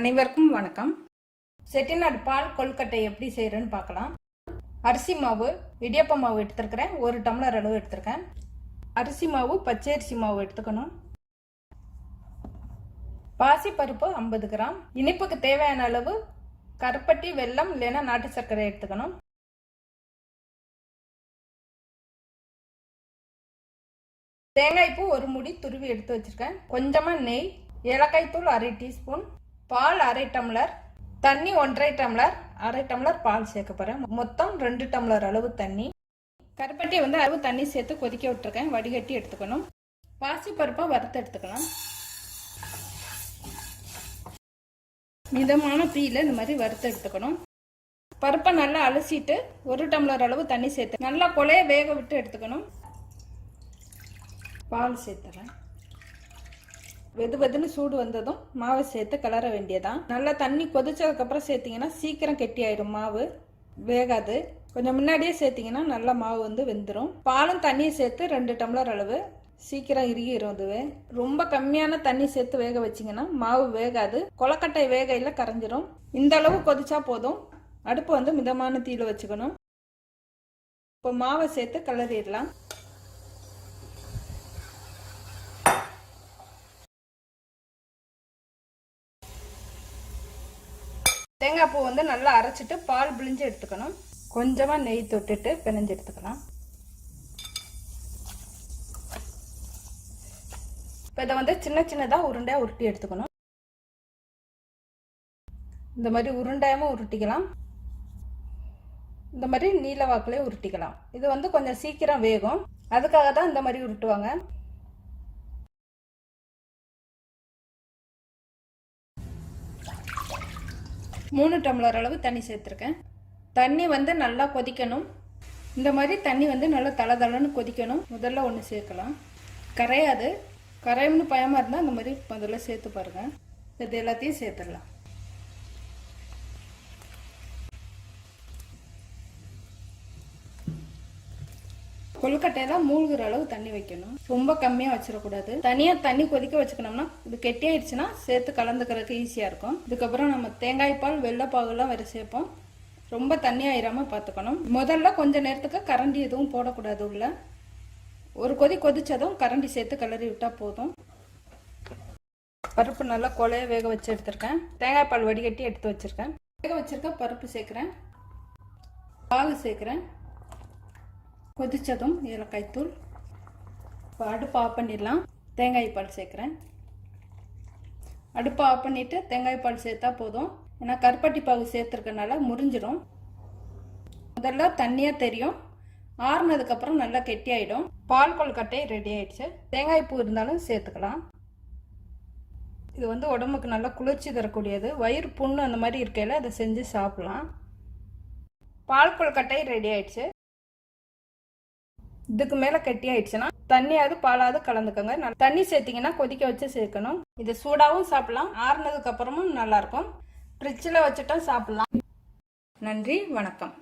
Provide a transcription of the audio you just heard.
அனைவருக்கும் வணக்கம். செட்டிநாடு பால் கொல்கட்டை எப்படி செய்கிறேன்னு பார்க்கலாம். அரிசி மாவு இடியப்ப மாவு எடுத்துருக்கிறேன். ஒரு டம்ளர் அளவு எடுத்திருக்கேன். அரிசி மாவு பச்சரிசி மாவு எடுத்துக்கணும். பாசிப்பருப்பு ஐம்பது கிராம். இனிப்புக்கு தேவையான அளவு கருப்பட்டி வெல்லம் இல்லைன்னா நாட்டு சர்க்கரை எடுத்துக்கணும். தேங்காய் பூ ஒரு முடி துருவி எடுத்து வச்சிருக்கேன். கொஞ்சமா நெய் ஏலக்காய் தூள் அரை டீஸ்பூன். பால் அரை டம்ளர் தண்ணி ஒன்றரை டம்ளர் அரை டம்ளர் பால் சேர்க்க போகிறேன் மொத்தம் ரெண்டு டம்ளர் அளவு தண்ணி. கருப்பட்டி வந்து அளவு தண்ணி சேர்த்து கொதிக்க விட்டுருக்கேன். வடிகட்டி எடுத்துக்கணும். பாசி பருப்பாக வறுத்து எடுத்துக்கலாம். மிதமான தீயில் இந்த மாதிரி வறுத்து எடுத்துக்கணும். பருப்பை நல்லா அலசிட்டு ஒரு டம்ளர் அளவு தண்ணி சேர்த்து நல்லா கொலைய வேக விட்டு எடுத்துக்கணும். பால் சேர்த்துறேன். வெது வெதுன்னு சூடு வந்ததும் மாவை சேர்த்து கிளற வேண்டியதான் நல்லா தண்ணி கொதிச்சதுக்கப்புறம் சேர்த்திங்கன்னா சீக்கிரம் கெட்டி ஆயிடும் மாவு. வேகாது. கொஞ்சம் முன்னாடியே சேர்த்திங்கன்னா நல்லா மாவு வந்து வெந்துடும் பாலும் தண்ணியும் சேர்த்து ரெண்டு டம்ளர் அளவு. சீக்கிரம் இறுகிடும் அதுவே. ரொம்ப கம்மியான தண்ணி சேர்த்து வேக வச்சிங்கன்னா மாவு வேகாது. கொலக்கட்டை வேகையில் கரைஞ்சிரும். இந்த அளவு கொதிச்சா போதும். அடுப்பு வந்து மிதமான தீயில வச்சுக்கணும். இப்போ மாவை சேர்த்து கிளறிடலாம். தேங்காய் பூ வந்து நல்லா அரைச்சிட்டு பால் பிழிஞ்சு எடுத்துக்கணும். கொஞ்சமாக நெய் தொட்டுட்டு பிணைஞ்சு எடுத்துக்கலாம். இப்போ இதை வந்து சின்ன சின்னதாக உருண்டையாக உருட்டி எடுத்துக்கணும். இந்த மாதிரி உருண்டையாகவும் உருட்டிக்கலாம். இந்த மாதிரி நீல வாக்கிலே உருட்டிக்கலாம். இது வந்து கொஞ்சம் சீக்கிரம் வேகும். அதுக்காக தான் இந்த மாதிரி உருட்டுவாங்க. மூணு டம்ளர் அளவு தண்ணி சேர்த்துருக்கேன். தண்ணி வந்து நல்லா கொதிக்கணும். இந்த மாதிரி தண்ணி வந்து நல்லா தள தளன்னு கொதிக்கணும். முதல்ல ஒன்று சேர்க்கலாம். கரையாது. கரையம்னு பயமாக இருந்தால் இந்த மாதிரி முதல்ல சேர்த்து பாருங்கள் இது எல்லாத்தையும் சேர்த்துடலாம். கொழுக்கட்டையெல்லாம் மூழ்கிற அளவு தண்ணி வைக்கணும். ரொம்ப கம்மியாக வச்சிடக்கூடாது. தனியாக தண்ணி கொதிக்க வச்சுக்கணும்னா இது கெட்டியாயிடுச்சுன்னா சேர்த்து கலந்துக்கிறதுக்கு ஈஸியாக இருக்கும். இதுக்கப்புறம் நம்ம தேங்காய் பால் வெள்ளைப்பாகுலாம் வேறு சேர்ப்போம். ரொம்ப தண்ணி ஆயிராம பார்த்துக்கணும் முதல்ல கொஞ்ச நேரத்துக்கு கரண்டி எதுவும் போடக்கூடாது உள்ள. ஒரு கொதி கொதிச்சதும் கரண்டி சேர்த்து கிளறி விட்டால் போதும். பருப்பு நல்லா கொலைய வேக வச்சு எடுத்திருக்கேன். தேங்காய் பால் வடிகட்டி எடுத்து வச்சிருக்கேன். வேக வச்சிருக்க பருப்பு சேர்க்குறேன். பால் சேர்க்குறேன். கொதித்ததும் ஏலக்காய் தூள் இப்போ அடுப்பு ஆஃப் பண்ணிடலாம். தேங்காய் பால் சேர்க்குறேன். அடுப்பு ஆஃப் பண்ணிவிட்டு தேங்காய் பால் சேர்த்தா போதும். ஏன்னா கருப்பட்டி பாகு சேர்த்துருக்கனால முறிஞ்சிடும். முதல்ல தண்ணியாக தெரியும். ஆறுனதுக்கப்புறம் நல்லா கெட்டியாயிடும். பால் கொழுக்கட்டை ரெடி ஆயிடுச்சு. தேங்காய் பூ இருந்தாலும் சேர்த்துக்கலாம். இது வந்து உடம்புக்கு நல்லா குளிர்ச்சி தரக்கூடியது. வயிறு புண்ணு அந்த மாதிரி இருக்கையில் அதை செஞ்சு சாப்பிட்லாம். பால் கொழுக்கட்டை ரெடி ஆயிடுச்சு. இதுக்கு மேலே கட்டி ஆயிடுச்சுன்னா தண்ணியாவது பாலாவது கலந்துக்கோங்க. தண்ணி சேர்த்திங்கன்னா கொதிக்க வச்சு சேர்க்கணும். இது சூடாகவும் சாப்பிடலாம். ஆறுனதுக்கு அப்புறமும் நல்லாயிருக்கும் ஃப்ரிட்ஜில் வச்சுட்டா சாப்பிட்லாம். நன்றி வணக்கம்.